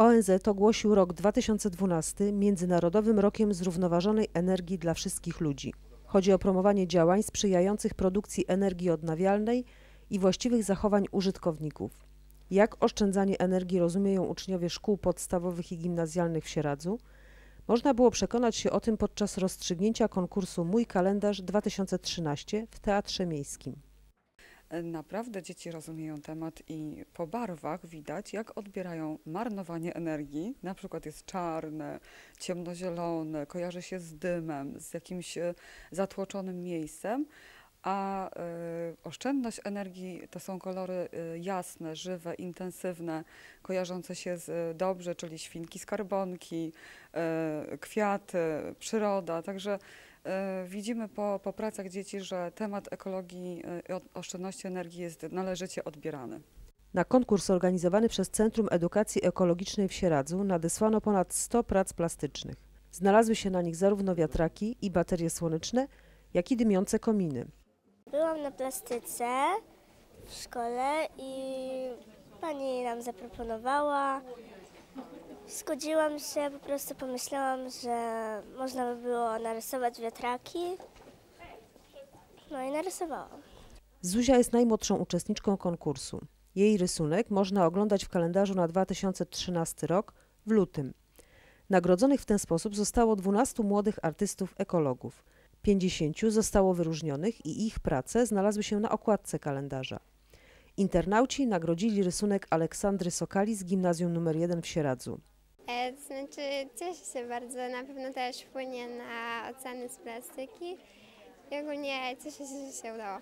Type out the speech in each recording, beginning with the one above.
ONZ ogłosił rok 2012 Międzynarodowym Rokiem Zrównoważonej Energii dla wszystkich ludzi. Chodzi o promowanie działań sprzyjających produkcji energii odnawialnej i właściwych zachowań użytkowników. Jak oszczędzanie energii rozumieją uczniowie szkół podstawowych i gimnazjalnych w Sieradzu? Można było przekonać się o tym podczas rozstrzygnięcia konkursu Mój Kalendarz 2013 w Teatrze Miejskim. Naprawdę dzieci rozumieją temat i po barwach widać, jak odbierają marnowanie energii. Na przykład jest czarne, ciemnozielone, kojarzy się z dymem, z jakimś e, zatłoczonym miejscem, a y, oszczędność energii to są kolory y, jasne, żywe, intensywne, kojarzące się z dobrze, czyli świnki skarbonki, kwiaty, przyroda. Także E, widzimy po, po pracach dzieci, że temat ekologii i e, oszczędności energii jest należycie odbierany. Na konkurs organizowany przez Centrum Edukacji Ekologicznej w Sieradzu nadesłano ponad 100 prac plastycznych. Znalazły się na nich zarówno wiatraki i baterie słoneczne, jak i dymiące kominy. Byłam na plastyce w szkole i pani nam zaproponowała Zgodziłam się, po prostu pomyślałam, że można by było narysować wiatraki. No i narysowałam. Zuzia jest najmłodszą uczestniczką konkursu. Jej rysunek można oglądać w kalendarzu na 2013 rok w lutym. Nagrodzonych w ten sposób zostało 12 młodych artystów ekologów. 50 zostało wyróżnionych i ich prace znalazły się na okładce kalendarza. Internauci nagrodzili rysunek Aleksandry Sokali z gimnazjum nr 1 w Sieradzu. E, to znaczy cieszę się bardzo, na pewno też wpłynie na oceny z plastyki i ogólnie cieszę się, że się udało.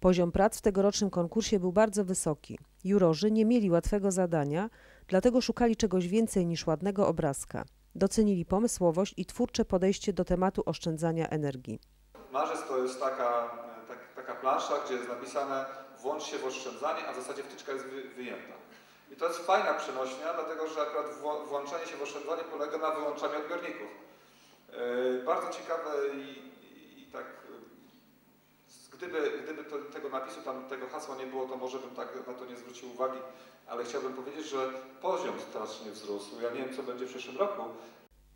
Poziom prac w tegorocznym konkursie był bardzo wysoki. Jurorzy nie mieli łatwego zadania, dlatego szukali czegoś więcej niż ładnego obrazka. Docenili pomysłowość i twórcze podejście do tematu oszczędzania energii. Marzec to jest taka, tak, taka plansza, gdzie jest napisane włącz się w oszczędzanie, a w zasadzie wtyczka jest wyjęta. I to jest fajna przenośnia, dlatego że akurat włączenie się w oszczędzanie polega na wyłączaniu odbiorników. Yy, bardzo ciekawe i, i, i tak, yy, gdyby, gdyby to, tego napisu, tam tego hasła nie było, to może bym tak na to nie zwrócił uwagi, ale chciałbym powiedzieć, że poziom strasznie wzrósł. Ja nie wiem, co będzie w przyszłym roku.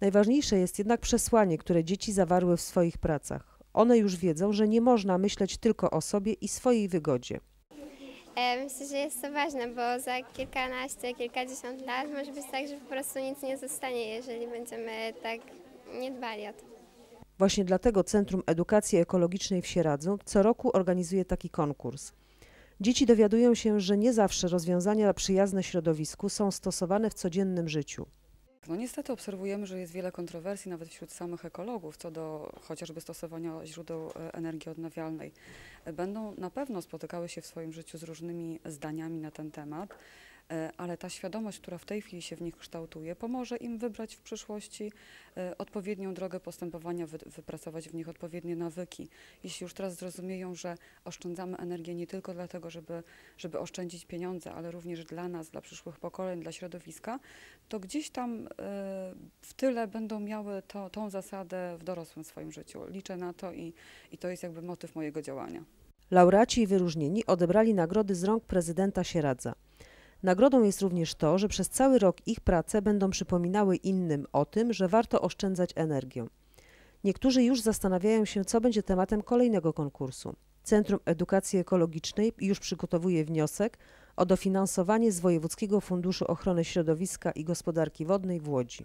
Najważniejsze jest jednak przesłanie, które dzieci zawarły w swoich pracach. One już wiedzą, że nie można myśleć tylko o sobie i swojej wygodzie. E, myślę, że jest to ważne, bo za kilkanaście, kilkadziesiąt lat może być tak, że po prostu nic nie zostanie, jeżeli będziemy tak nie dbali o to. Właśnie dlatego Centrum Edukacji Ekologicznej w Sieradzu co roku organizuje taki konkurs. Dzieci dowiadują się, że nie zawsze rozwiązania przyjazne środowisku są stosowane w codziennym życiu. No niestety obserwujemy, że jest wiele kontrowersji nawet wśród samych ekologów co do chociażby stosowania źródeł e, energii odnawialnej. Będą na pewno spotykały się w swoim życiu z różnymi zdaniami na ten temat. E, ale ta świadomość, która w tej chwili się w nich kształtuje, pomoże im wybrać w przyszłości e, odpowiednią drogę postępowania, wypracować w nich odpowiednie nawyki. Jeśli już teraz zrozumieją, że oszczędzamy energię nie tylko dlatego, żeby, żeby oszczędzić pieniądze, ale również dla nas, dla przyszłych pokoleń, dla środowiska, to gdzieś tam e, w tyle będą miały to, tą zasadę w dorosłym swoim życiu. Liczę na to i, i to jest jakby motyw mojego działania. Laureaci i wyróżnieni odebrali nagrody z rąk prezydenta Sieradza. Nagrodą jest również to, że przez cały rok ich prace będą przypominały innym o tym, że warto oszczędzać energię. Niektórzy już zastanawiają się, co będzie tematem kolejnego konkursu. Centrum Edukacji Ekologicznej już przygotowuje wniosek o dofinansowanie z Wojewódzkiego Funduszu Ochrony Środowiska i Gospodarki Wodnej w Łodzi.